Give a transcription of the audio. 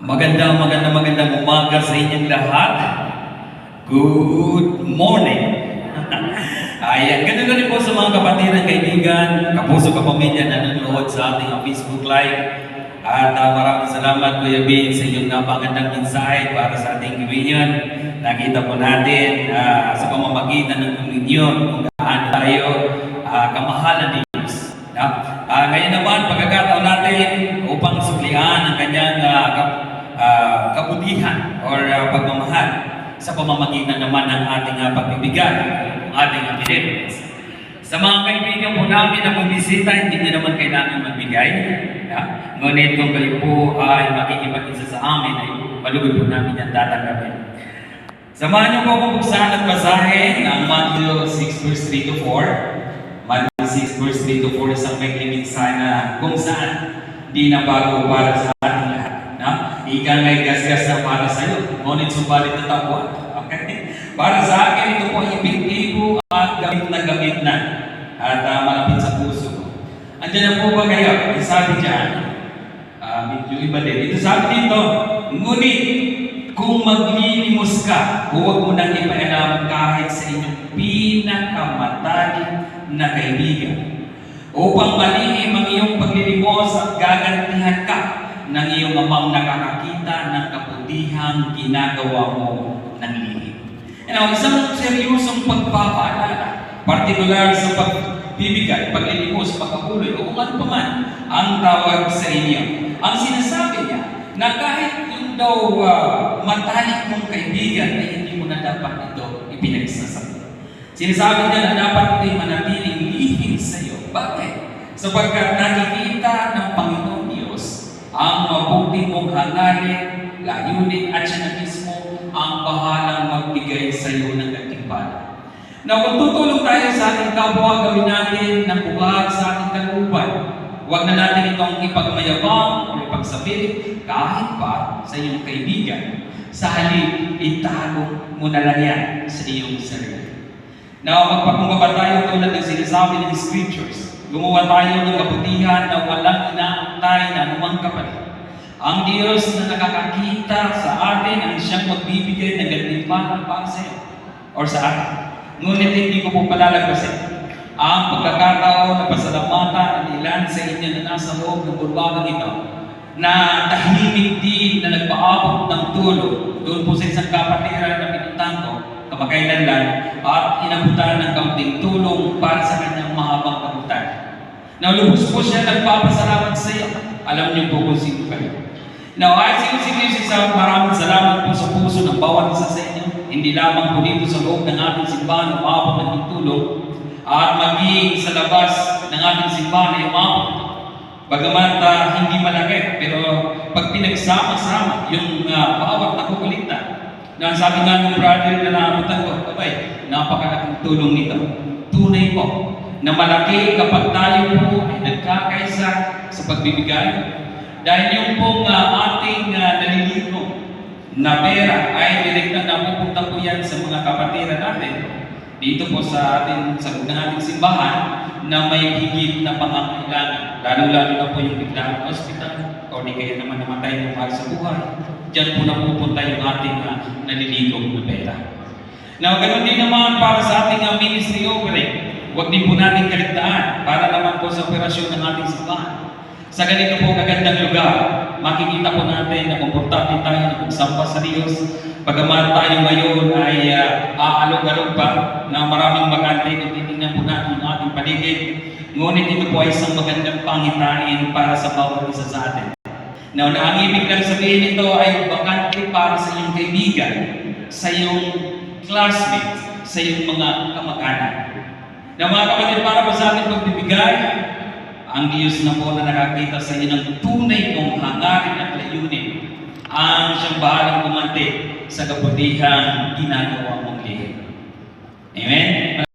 Magandang, magandang, magandang umaga sa inyong lahat. Good morning. Ayan, ganun na rin po sa mga kapatiran, kaibigan, kapuso, kapamilya na nanonood sa ating uh, Facebook Live. At uh, maraming salamat, Kuya Bin, sa iyong napagandang mensahe para sa ating reunion. Nakita po natin uh, sa pamamagitan ng reunion kung gaano tayo uh, kamahalan ni Diyos. Ah, ngayon naman, pagkakataon natin upang suklian ang kanyang ah, ah, kabutihan or ah, pagmamahal sa pamamagitan naman ng ating uh, pagbibigay, ng ating uh, benevolence. Sa mga kaibigan po namin na bumisita, hindi nyo naman kailangan magbigay. Yeah? Ngunit kung kayo po ay makikipag-isa sa amin, ay malugod po namin yan tatanggapin. Samahan niyo po akong buksan at basahin ang Matthew 6 verse 3 to 4. Matthew 6 verse 3 to 4 isang may limit sana kung saan di na bago para sa? Ika nga'y gasgas na para sa iyo, ngunit subalit na tapuan. Okay? Para sa akin, ito po ay epektibo at gamit na gamit na at uh, malapit sa puso ko. Andiyan na po ba kayo? Ang Sabi dyan, ah, medyo iba din. Ito sabi dito, ngunit kung maglilimos ka, huwag mo nang ipailam kahit sa inyong pinakamatalik na kaibigan. Upang malihim ang iyong paglilimos at gagantihan ka ng iyong amang nakakakita ng kabutihang ginagawa mo ng lihim. Now, isang seryosong pagpapaalala, partikular sa pagbibigay, paglilimos, pagkakuloy, o kung ano pa man ang tawag sa inyo. Ang sinasabi niya, na kahit yung daw uh, matalik mong kaibigan, ay hindi mo na dapat ito ipinagsasabi. Sinasabi niya na dapat ito'y manatiling lihim sa iyo. Bakit? Sapagkat nakikita ng Panginoon ang mabuti mong hangarin, layunin at siya na mismo ang bahalang magbigay sa iyo ng katimpala. Na kung tutulong tayo sa ating kapwa, gawin natin ng buhat sa ating kalooban. Huwag na natin itong ipagmayabang o ipagsabi kahit pa sa iyong kaibigan. Sa halip, itago mo na lang yan sa iyong sarili. Na magpakumbaba tayo tulad ng sinasabi ng Scriptures. Gumawa tayo ng kabutihan na walang inaantay na anumang kapalit. Ang Diyos na nakakakita sa atin ang siyang magbibigay ng gantimpala para sa iyo or sa atin. Ngunit hindi ko po palalagpasin ang pagkakataon na pasalamatan ng ilan sa inyo na nasa loob ng bulwagang ito na tahimik din na nagpaabot ng tulong doon po sa isang kapatiran na pinuntahan ko kamakailan lang at inabutan ng kaunting tulong para sa kanyang. Now, lubos po siya nagpapasalamat sa iyo. Alam niyo po kung sino kayo. Now, ay sinisig sa maraming salamat po sa puso ng bawat isa sa inyo. Hindi lamang po dito sa loob ng ating simbahan umabot ng tulong at maging sa labas ng ating simbahan ay umabot. Bagamat uh, hindi malaki, pero pag pinagsama-sama yung uh, bawat nakukulitan, na sabi nga ng brother na naabutan ko, abay, napakalaking tulong nito. Tunay po na malaki kapag tayo po ay nagkakaisa sa pagbibigay. Dahil yung pong uh, ating uh, naliligo na pera ay direktang napupunta po yan sa mga kapatiran natin dito po sa ating sa ng ating simbahan na may higit na pangangailangan. Lalo-lalo na po yung biglaan hospital o di kaya naman namatay ng mahal sa buhay. Diyan po na pupunta yung ating uh, naliligong na pera. Now, ganun din naman para sa ating uh, ministry offering. Huwag din po natin kaligtaan para naman po sa operasyon ng ating simbahan. Sa ganito po kagandang lugar, makikita po natin na komportable tayo na pagsamba sa Diyos. Bagamat tayo ngayon ay uh, aalog-alog pa na maraming magante kung titingnan po natin ang ating paligid. Ngunit ito po ay isang magandang pangitain para sa bawat isa sa atin. Now, na ang ibig lang sabihin nito ay bakante para sa iyong kaibigan, sa iyong classmates, sa iyong mga kamag-anak. Na mga kapatid, para po sa ating pagbibigay, ang Diyos na po na nakakita sa iyo ng tunay mong hangarin at layunin ang siyang bahalang kumante sa kabutihang ginagawa mong lihim. Amen?